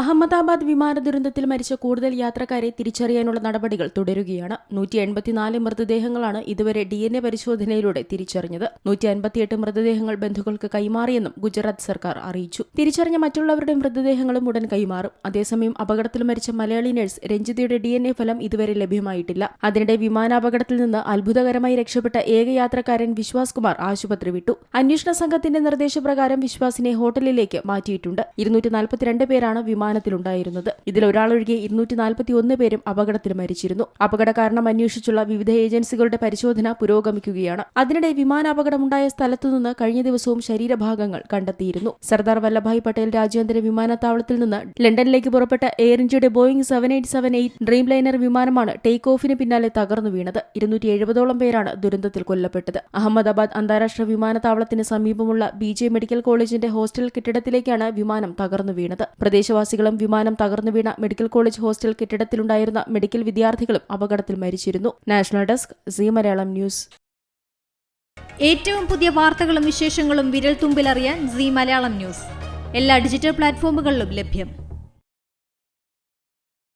അഹമ്മദാബാദ് വിമാന ദുരന്തത്തിൽ മരിച്ച കൂടുതൽ യാത്രക്കാരെ തിരിച്ചറിയാനുള്ള നടപടികൾ തുടരുകയാണ്. നൂറ്റി എൺപത്തിനാല് മൃതദേഹങ്ങളാണ് ഇതുവരെ ഡി എൻ എ പരിശോധനയിലൂടെ തിരിച്ചറിഞ്ഞത്. നൂറ്റി അൻപത്തിയെട്ട് മൃതദേഹങ്ങൾ ബന്ധുക്കൾക്ക് കൈമാറിയെന്നും ഗുജറാത്ത് സർക്കാർ അറിയിച്ചു. തിരിച്ചറിഞ്ഞ മറ്റുള്ളവരുടെ മൃതദേഹങ്ങളും ഉടൻ കൈമാറും. അതേസമയം അപകടത്തിൽ മരിച്ച മലയാളി നഴ്സ് രഞ്ജിതയുടെ ഡി എൻ എ ഫലം ഇതുവരെ ലഭ്യമായിട്ടില്ല. അതിനിടെ വിമാനാപകടത്തിൽ നിന്ന് അത്ഭുതകരമായി രക്ഷപ്പെട്ട ഏക യാത്രക്കാരൻ വിശ്വാസ് കുമാർ ആശുപത്രി വിട്ടു. അന്വേഷണ സംഘത്തിന്റെ നിർദ്ദേശപ്രകാരം വിശ്വാസിനെ ഹോട്ടലിലേക്ക് മാറ്റിയിട്ടുണ്ട്. ഇരുന്നൂറ്റി നാൽപ്പത്തിരണ്ട് പേരാണ് വിമാനത്തിലുണ്ടായിരുന്നത്. ഇതിൽ ഒരാളൊഴികെ ഇരുന്നൂറ്റി നാൽപ്പത്തി ഒന്ന് പേരും അപകടത്തിൽ മരിച്ചിരുന്നു. അപകട കാരണം അന്വേഷിച്ചുള്ള വിവിധ ഏജൻസികളുടെ പരിശോധന പുരോഗമിക്കുകയാണ്. അതിനിടെ വിമാനാപകടമുണ്ടായ സ്ഥലത്തുനിന്ന് കഴിഞ്ഞ ദിവസവും ശരീരഭാഗങ്ങൾ കണ്ടെത്തിയിരുന്നു. സർദാർ വല്ലഭായ് പട്ടേൽ രാജ്യാന്തര വിമാനത്താവളത്തിൽ നിന്ന് ലണ്ടനിലേക്ക് പുറപ്പെട്ട എയർ ഇന്ത്യയുടെ Boeing seven eight seven eight dream liner വിമാനമാണ് ടേക്ക് ഓഫിന് പിന്നാലെ തകർന്നു വീണത്. ഇരുന്നൂറ്റി എഴുപതോളം പേരാണ് ദുരന്തത്തിൽ കൊല്ലപ്പെട്ടത്. അഹമ്മദാബാദ് അന്താരാഷ്ട്ര വിമാനത്താവളത്തിന് സമീപമുള്ള ബി മെഡിക്കൽ കോളേജിന്റെ ഹോസ്റ്റൽ കെട്ടിടത്തിലേക്കാണ് വിമാനം തകർന്നു വീണത്. പ്രദേശവാസികളും വിമാനം തകർന്നു വീണ മെഡിക്കൽ കോളേജ് ഹോസ്റ്റൽ കെട്ടിടത്തിലുണ്ടായിരുന്ന മെഡിക്കൽ വിദ്യാർത്ഥികളും അപകടത്തിൽ മരിച്ചിരുന്നു. National desk Zee Malayalam news. ഏറ്റവും പുതിയ വാർത്തകളും വിശേഷങ്ങളും വിരൽ തുമ്പിലറിയാൻ സി മലയാളം ന്യൂസ്. എല്ലാ ഡിജിറ്റൽ പ്ലാറ്റ്ഫോമുകളിലും ലഭ്യം.